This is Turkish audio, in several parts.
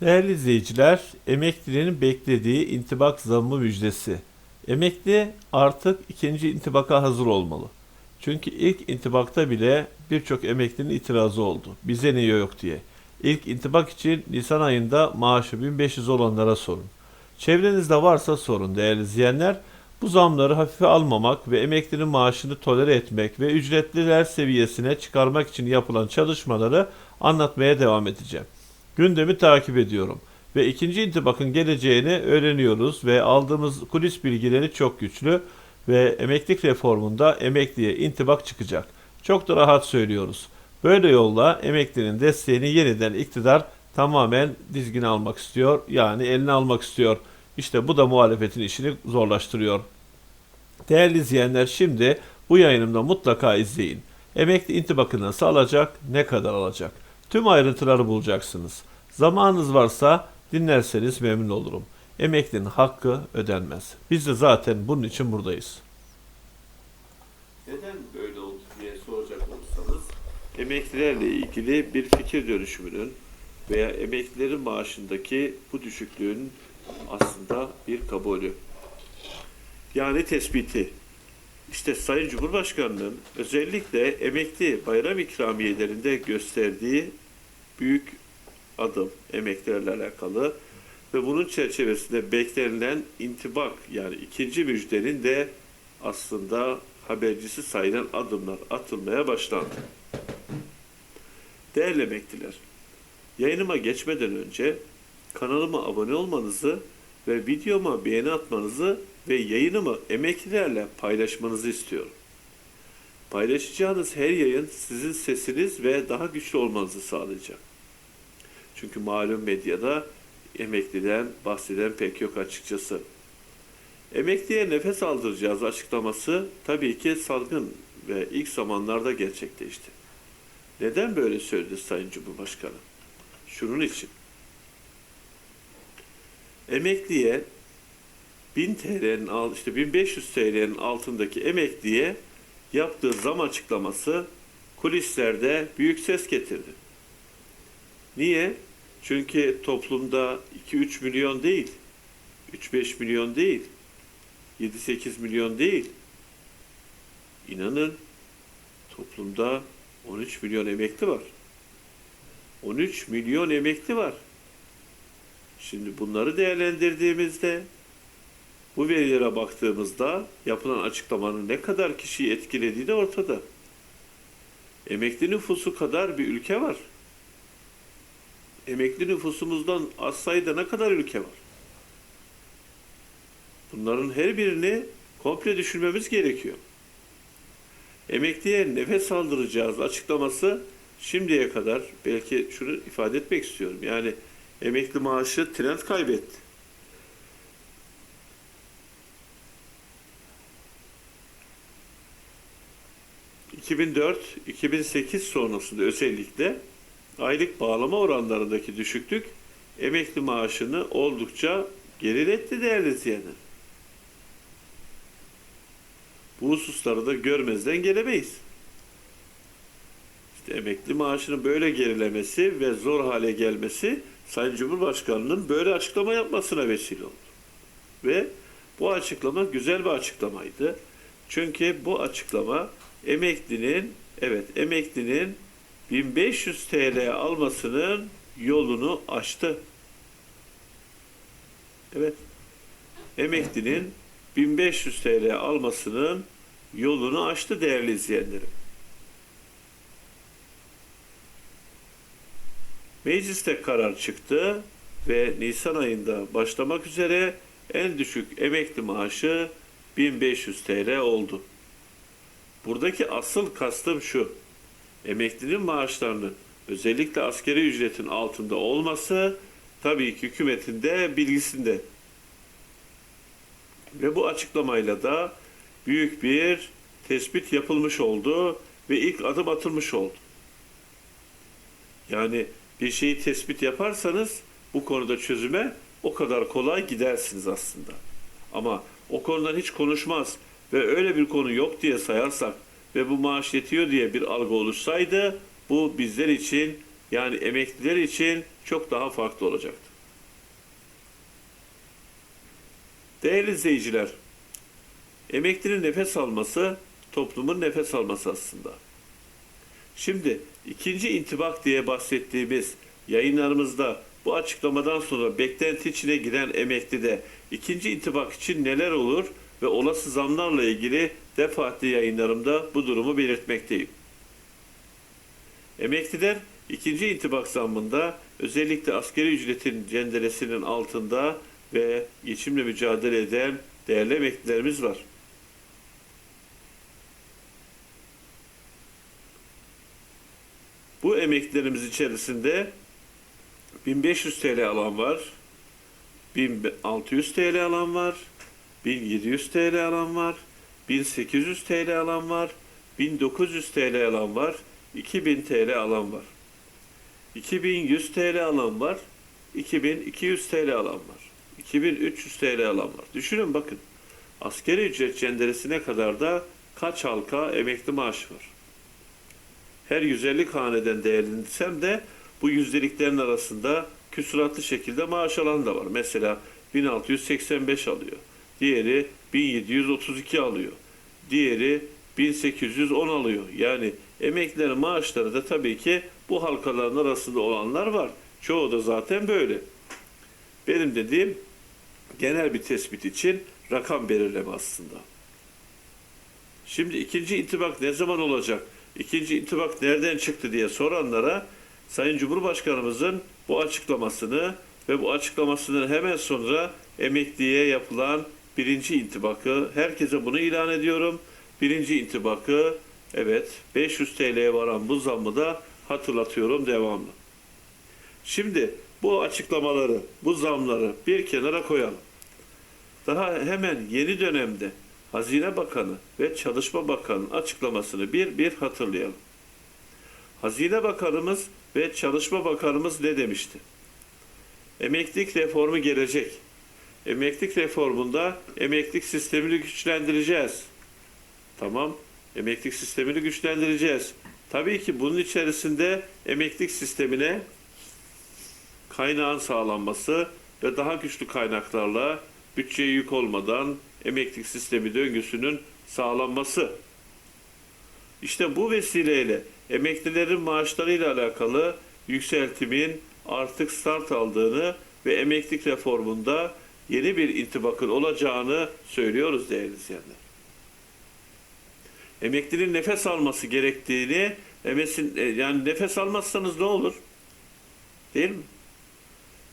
Değerli izleyiciler, emeklinin beklediği intibak zammı müjdesi. Emekli artık ikinci intibaka hazır olmalı. Çünkü ilk intibakta bile birçok emeklinin itirazı oldu. Bize niye yok diye. İlk intibak için Nisan ayında maaşı 1500 olanlara sorun. Çevrenizde varsa sorun değerli izleyenler. Bu zamları hafife almamak ve emeklinin maaşını tolere etmek ve ücretliler seviyesine çıkarmak için yapılan çalışmaları anlatmaya devam edeceğim. Gündemi takip ediyorum ve ikinci intibakın geleceğini öğreniyoruz ve aldığımız kulis bilgileri çok güçlü ve emeklilik reformunda emekliye intibak çıkacak. Çok da rahat söylüyoruz. Böyle yolla emeklinin desteğini yeniden iktidar tamamen dizgin almak istiyor. Yani eline almak istiyor. İşte bu da muhalefetin işini zorlaştırıyor. Değerli izleyenler şimdi bu yayınımda mutlaka izleyin. Emekli intibakı nasıl alacak, ne kadar alacak? Tüm ayrıntıları bulacaksınız. Zamanınız varsa dinlerseniz memnun olurum. Emeklinin hakkı ödenmez. Biz de zaten bunun için buradayız. Neden böyle oldu diye soracak olursanız emeklilerle ilgili bir fikir dönüşümünün veya emeklilerin maaşındaki bu düşüklüğün aslında bir kabulü. Yani tespiti. İşte Sayın Cumhurbaşkanı'nın özellikle emekli bayram ikramiyelerinde gösterdiği büyük adım emeklilerle alakalı ve bunun çerçevesinde beklenilen intibak yani ikinci müjdenin de aslında habercisi sayılan adımlar atılmaya başlandı. Değerli emekliler, yayınıma geçmeden önce kanalıma abone olmanızı ve videoma beğeni atmanızı ve yayınımı emeklilerle paylaşmanızı istiyorum. Paylaşacağınız her yayın sizin sesiniz ve daha güçlü olmanızı sağlayacak. Çünkü malum medyada emekliden bahseden pek yok açıkçası. Emekliye nefes aldıracağız açıklaması tabii ki salgın ve ilk zamanlarda gerçekleşti. Neden böyle söyledi Sayın Cumhurbaşkanı? Şunun için. Emekliye 1000 TL'nin işte 1500 TL'nin altındaki emekliye yaptığı zam açıklaması kulislerde büyük ses getirdi. Niye? Çünkü toplumda 2-3 milyon değil, 3-5 milyon değil, 7-8 milyon değil. İnanın toplumda 13 milyon emekli var. 13 milyon emekli var. Şimdi bunları değerlendirdiğimizde bu verilere baktığımızda yapılan açıklamanın ne kadar kişiyi etkilediği de ortada. Emekli nüfusu kadar bir ülke var. Emekli nüfusumuzdan az sayıda ne kadar ülke var? Bunların her birini komple düşünmemiz gerekiyor. Emekliye nefes aldıracağız açıklaması şimdiye kadar belki şunu ifade etmek istiyorum. Yani emekli maaşı trend kaybetti. ...2004-2008 sonrasında özellikle aylık bağlama oranlarındaki düşüklük emekli maaşını oldukça geriletti değerli izleyenler. Bu hususları da görmezden gelemeyiz. İşte emekli maaşının böyle gerilemesi ve zor hale gelmesi Sayın Cumhurbaşkanı'nın böyle açıklama yapmasına vesile oldu. Ve bu açıklama güzel bir açıklamaydı. Çünkü bu açıklama emeklinin, evet emeklinin 1500 TL almasının yolunu açtı. Evet. Emeklinin 1500 TL almasının yolunu açtı değerli izleyenlerim. Mecliste karar çıktı ve Nisan ayında başlamak üzere en düşük emekli maaşı 1500 TL oldu. Buradaki asıl kastım şu. Emeklinin maaşlarının özellikle askeri ücretin altında olması tabii ki hükümetin de bilgisinde. Ve bu açıklamayla da büyük bir tespit yapılmış oldu ve ilk adım atılmış oldu. Yani bir şeyi tespit yaparsanız bu konuda çözüme o kadar kolay gidersiniz aslında. Ama o konudan hiç konuşmaz ve öyle bir konu yok diye sayarsak ve bu maaş yetiyor diye bir algı oluşsaydı bu bizler için yani emekliler için çok daha farklı olacaktır. Değerli izleyiciler, emeklinin nefes alması toplumun nefes alması aslında. Şimdi ikinci intibak diye bahsettiğimiz yayınlarımızda bu açıklamadan sonra beklenti içine giren emeklide ikinci intibak için neler olur ve olası zamlarla ilgili defaatli yayınlarımda bu durumu belirtmekteyim. Emekliler ikinci intibak zammında özellikle askeri ücretin cenderesinin altında ve geçimle mücadele eden değerli emeklilerimiz var. Bu emeklilerimiz içerisinde 1500 TL alan var, 1600 TL alan var, 1700 TL alan var, 1800 TL alan var, 1900 TL alan var, 2000 TL alan var. 2100 TL alan var, 2200 TL alan var, 2300 TL alan var. Düşünün bakın, askeri ücret cenderesine kadar da kaç halka emekli maaşı var? Her 150 haneden değerlendirsem de bu yüzdeliklerin arasında küsuratlı şekilde maaş alan da var. Mesela 1685 alıyor. Diğeri 1732 alıyor. Diğeri 1810 alıyor. Yani emeklilerin maaşları da tabii ki bu halkaların arasında olanlar var. Çoğu da zaten böyle. Benim dediğim genel bir tespit için rakam belirleme aslında. Şimdi ikinci intibak ne zaman olacak? İkinci intibak nereden çıktı diye soranlara Sayın Cumhurbaşkanımızın bu açıklamasını ve bu açıklamasının hemen sonra emekliye yapılan birinci intibakı, herkese bunu ilan ediyorum. Birinci intibakı, evet 500 TL'ye varan bu zammı da hatırlatıyorum devamlı. Şimdi bu açıklamaları, bu zamları bir kenara koyalım. Daha hemen yeni dönemde Hazine Bakanı ve Çalışma Bakanı'nın açıklamasını bir bir hatırlayalım. Hazine Bakanımız ve Çalışma Bakanımız ne demişti? Emeklilik reformu gelecek. Emeklilik reformunda emeklilik sistemini güçlendireceğiz. Tamam, emeklilik sistemini güçlendireceğiz. Tabii ki bunun içerisinde emeklilik sistemine kaynağın sağlanması ve daha güçlü kaynaklarla bütçeye yük olmadan emeklilik sistemi döngüsünün sağlanması. İşte bu vesileyle emeklilerin maaşlarıyla alakalı yükseltimin artık start aldığını ve emeklilik reformunda yeni bir intibakın olacağını söylüyoruz değerli izleyenler. Emeklinin nefes alması gerektiğini, emesin, e, yani nefes almazsanız ne olur? Değil mi?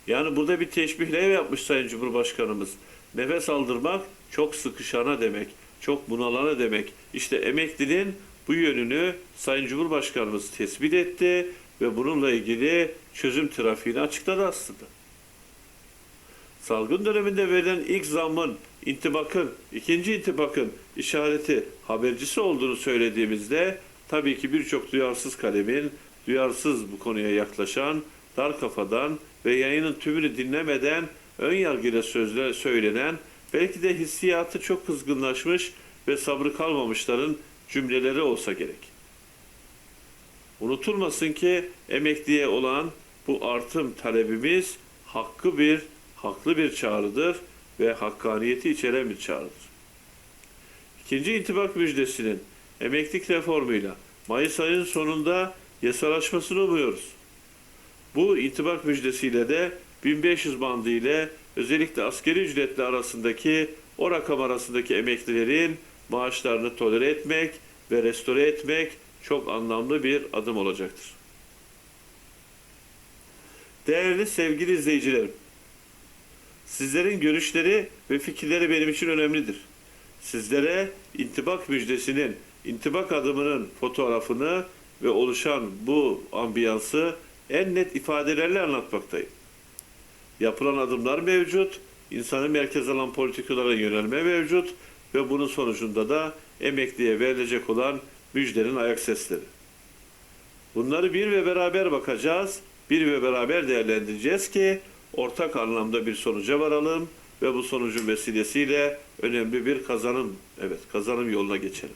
Yani burada bir teşbihle yapmış Sayın Cumhurbaşkanımız. Nefes aldırmak çok sıkışana demek, çok bunalana demek. İşte emeklinin bu yönünü Sayın Cumhurbaşkanımız tespit etti ve bununla ilgili çözüm trafiğini açıkladı aslında. Salgın döneminde verilen ilk zammın, intibakın, ikinci intibakın işareti, habercisi olduğunu söylediğimizde tabii ki birçok duyarsız kalemin, duyarsız bu konuya yaklaşan, dar kafadan ve yayının tümünü dinlemeden ön yargıyla sözle söylenen, belki de hissiyatı çok kızgınlaşmış ve sabrı kalmamışların cümleleri olsa gerek. Unutulmasın ki emekliye olan bu artım talebimiz hakkı bir, haklı bir çağrıdır ve hakkaniyeti içeren bir çağrıdır. İkinci intibak müjdesinin emeklilik reformuyla Mayıs ayının sonunda yasalaşmasını umuyoruz. Bu intibak müjdesiyle de 1500 bandı ile özellikle askeri ücretli arasındaki o rakam arasındaki emeklilerin maaşlarını tolere etmek ve restore etmek çok anlamlı bir adım olacaktır. Değerli sevgili izleyicilerim, sizlerin görüşleri ve fikirleri benim için önemlidir. Sizlere intibak müjdesinin, intibak adımının fotoğrafını ve oluşan bu ambiyansı en net ifadelerle anlatmaktayım. Yapılan adımlar mevcut, insanı merkez alan politikalara yönelme mevcut ve bunun sonucunda da emekliye verilecek olan müjdenin ayak sesleri. Bunları bir ve beraber bakacağız, bir ve beraber değerlendireceğiz ki ortak anlamda bir sonuca varalım ve bu sonucun vesilesiyle önemli bir kazanım, evet kazanım yoluna geçelim.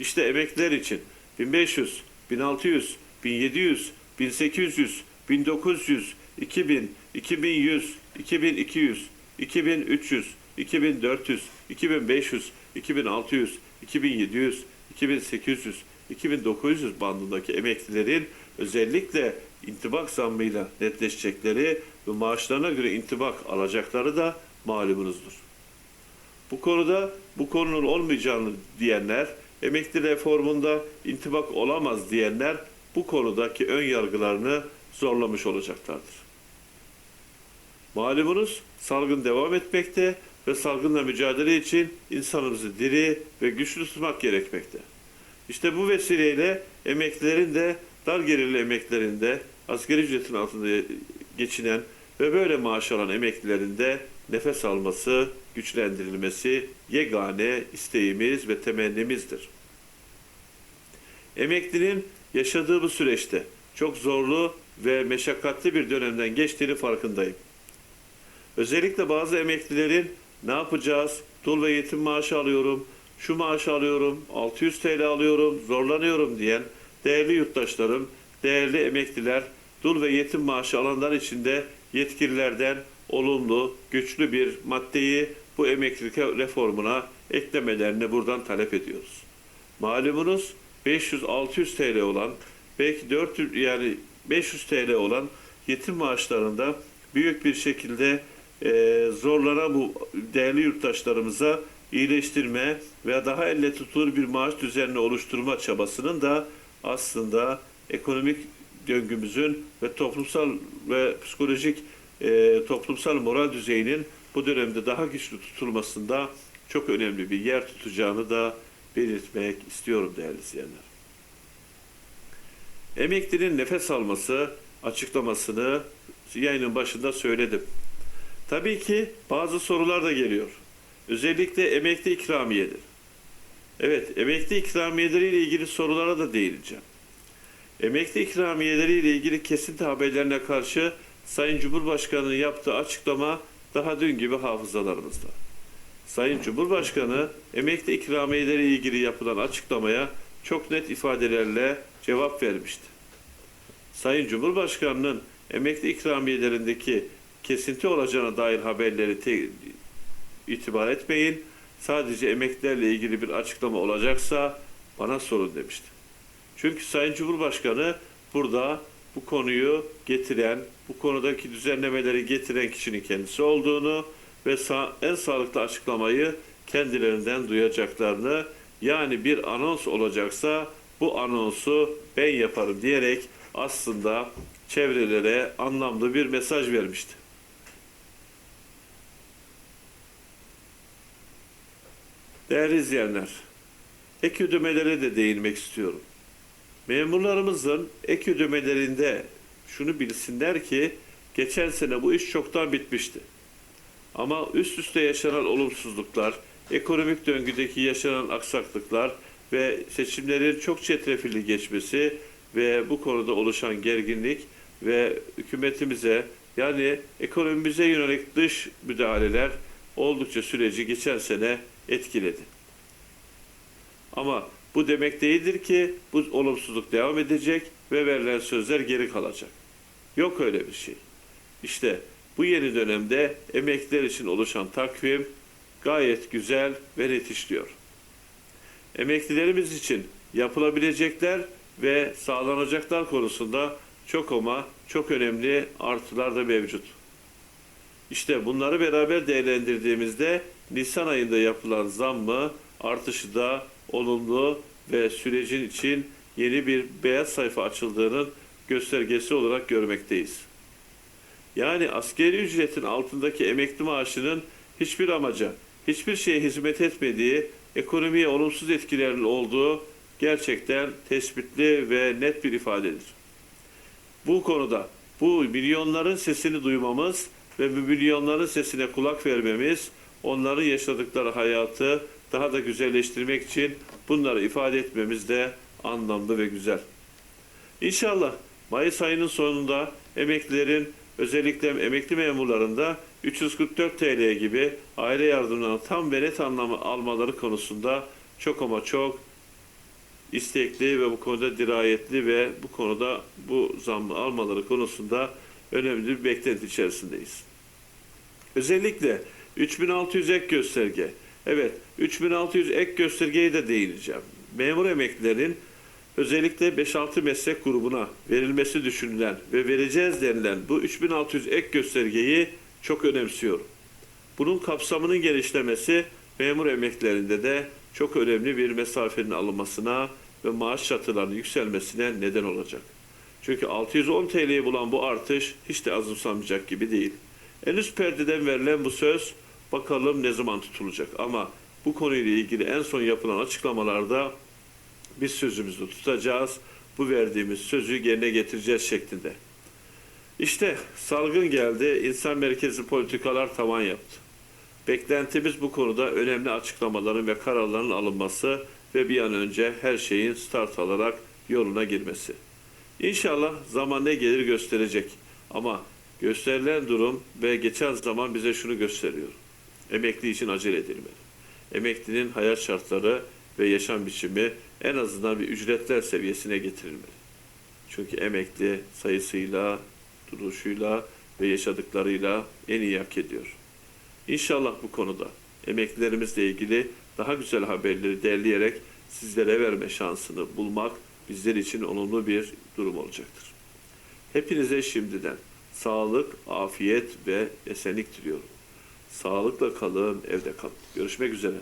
İşte emekliler için 1500, 1600, 1700, 1800, 1900, 2000, 2100, 2200, 2300, 2400, 2500, 2600, 2700, 2800, 2900 bandındaki emeklilerin özellikle intibak zammıyla netleşecekleri ve maaşlarına göre intibak alacakları da malumunuzdur. Bu konuda bu konunun olmayacağını diyenler, emekli reformunda intibak olamaz diyenler bu konudaki ön yargılarını zorlamış olacaklardır. Malumunuz salgın devam etmekte ve salgınla mücadele için insanımızı diri ve güçlü tutmak gerekmekte. İşte bu vesileyle emeklilerin de dar gelirli emeklilerin de asgari ücretin altında geçinen ve böyle maaş alan emeklilerin de nefes alması, güçlendirilmesi yegane isteğimiz ve temennimizdir. Emeklinin yaşadığı bu süreçte çok zorlu ve meşakkatli bir dönemden geçtiğini farkındayım. Özellikle bazı emeklilerin ne yapacağız? Dul ve yetim maaşı alıyorum, şu maaşı alıyorum, 600 TL alıyorum, zorlanıyorum diyen değerli yurttaşlarım, değerli emekliler, dul ve yetim maaşı alanlar içinde yetkililerden olumlu, güçlü bir maddeyi bu emeklilik reformuna eklemelerini buradan talep ediyoruz. Malumunuz 500-600 TL olan belki 400 yani 500 TL olan yetim maaşlarında büyük bir şekilde e, zorlanan bu değerli yurttaşlarımıza iyileştirme veya daha elle tutulur bir maaş düzenini oluşturma çabasının da aslında ekonomik döngümüzün ve toplumsal ve psikolojik e, toplumsal moral düzeyinin bu dönemde daha güçlü tutulmasında çok önemli bir yer tutacağını da belirtmek istiyorum değerli izleyenler. Emeklinin nefes alması açıklamasını yayının başında söyledim. Tabii ki bazı sorular da geliyor. Özellikle emekli ikramiyedir. Evet, emekli ikramiyeleri ile ilgili sorulara da değineceğim. Emekli ikramiyeleri ile ilgili kesinti haberlerine karşı Sayın Cumhurbaşkanı'nın yaptığı açıklama daha dün gibi hafızalarımızda. Sayın Cumhurbaşkanı emekli ikramiyeleri ilgili yapılan açıklamaya çok net ifadelerle cevap vermişti. Sayın Cumhurbaşkanı'nın emekli ikramiyelerindeki kesinti olacağına dair haberleri te- itibar etmeyin. Sadece emeklilerle ilgili bir açıklama olacaksa bana sorun demişti. Çünkü Sayın Cumhurbaşkanı burada bu konuyu getiren, bu konudaki düzenlemeleri getiren kişinin kendisi olduğunu ve en sağlıklı açıklamayı kendilerinden duyacaklarını yani bir anons olacaksa bu anonsu ben yaparım diyerek aslında çevrelere anlamlı bir mesaj vermişti. Değerli izleyenler, ek ödemelere de değinmek istiyorum. Memurlarımızın ek ödemelerinde şunu bilsinler ki geçen sene bu iş çoktan bitmişti. Ama üst üste yaşanan olumsuzluklar, ekonomik döngüdeki yaşanan aksaklıklar ve seçimlerin çok çetrefilli geçmesi ve bu konuda oluşan gerginlik ve hükümetimize yani ekonomimize yönelik dış müdahaleler oldukça süreci geçen sene etkiledi. Ama bu demek değildir ki bu olumsuzluk devam edecek ve verilen sözler geri kalacak. Yok öyle bir şey. İşte bu yeni dönemde emekliler için oluşan takvim gayet güzel ve net işliyor. Emeklilerimiz için yapılabilecekler ve sağlanacaklar konusunda çok ama çok önemli artılar da mevcut. İşte bunları beraber değerlendirdiğimizde Nisan ayında yapılan zammı artışı da olumlu ve sürecin için yeni bir beyaz sayfa açıldığının göstergesi olarak görmekteyiz. Yani askeri ücretin altındaki emekli maaşının hiçbir amaca, hiçbir şeye hizmet etmediği, ekonomiye olumsuz etkilerinin olduğu gerçekten tespitli ve net bir ifadedir. Bu konuda bu milyonların sesini duymamız ve bu milyonların sesine kulak vermemiz, onların yaşadıkları hayatı daha da güzelleştirmek için bunları ifade etmemiz de anlamlı ve güzel. İnşallah Mayıs ayının sonunda emeklilerin özellikle emekli memurlarında 344 TL gibi aile yardımlarını tam ve net anlamı almaları konusunda çok ama çok istekli ve bu konuda dirayetli ve bu konuda bu zammı almaları konusunda önemli bir beklenti içerisindeyiz. Özellikle 3600 ek gösterge. Evet, 3600 ek göstergeye de değineceğim. Memur emeklilerin özellikle 5-6 meslek grubuna verilmesi düşünülen ve vereceğiz denilen bu 3600 ek göstergeyi çok önemsiyorum. Bunun kapsamının genişlemesi memur emeklilerinde de çok önemli bir mesafenin alınmasına ve maaş çatılarının yükselmesine neden olacak. Çünkü 610 TL'yi bulan bu artış hiç de azımsanmayacak gibi değil. En üst perdeden verilen bu söz bakalım ne zaman tutulacak ama bu konuyla ilgili en son yapılan açıklamalarda biz sözümüzü tutacağız. Bu verdiğimiz sözü yerine getireceğiz şeklinde. İşte salgın geldi, insan merkezli politikalar tavan yaptı. Beklentimiz bu konuda önemli açıklamaların ve kararların alınması ve bir an önce her şeyin start alarak yoluna girmesi. İnşallah zaman ne gelir gösterecek. Ama gösterilen durum ve geçen zaman bize şunu gösteriyor. Emekli için acele edilmeli. Emeklinin hayat şartları ve yaşam biçimi en azından bir ücretler seviyesine getirilmeli. Çünkü emekli sayısıyla, duruşuyla ve yaşadıklarıyla en iyi hak ediyor. İnşallah bu konuda emeklilerimizle ilgili daha güzel haberleri derleyerek sizlere verme şansını bulmak bizler için olumlu bir durum olacaktır. Hepinize şimdiden sağlık, afiyet ve esenlik diliyorum. Sağlıkla kalın, evde kalın. Görüşmek üzere.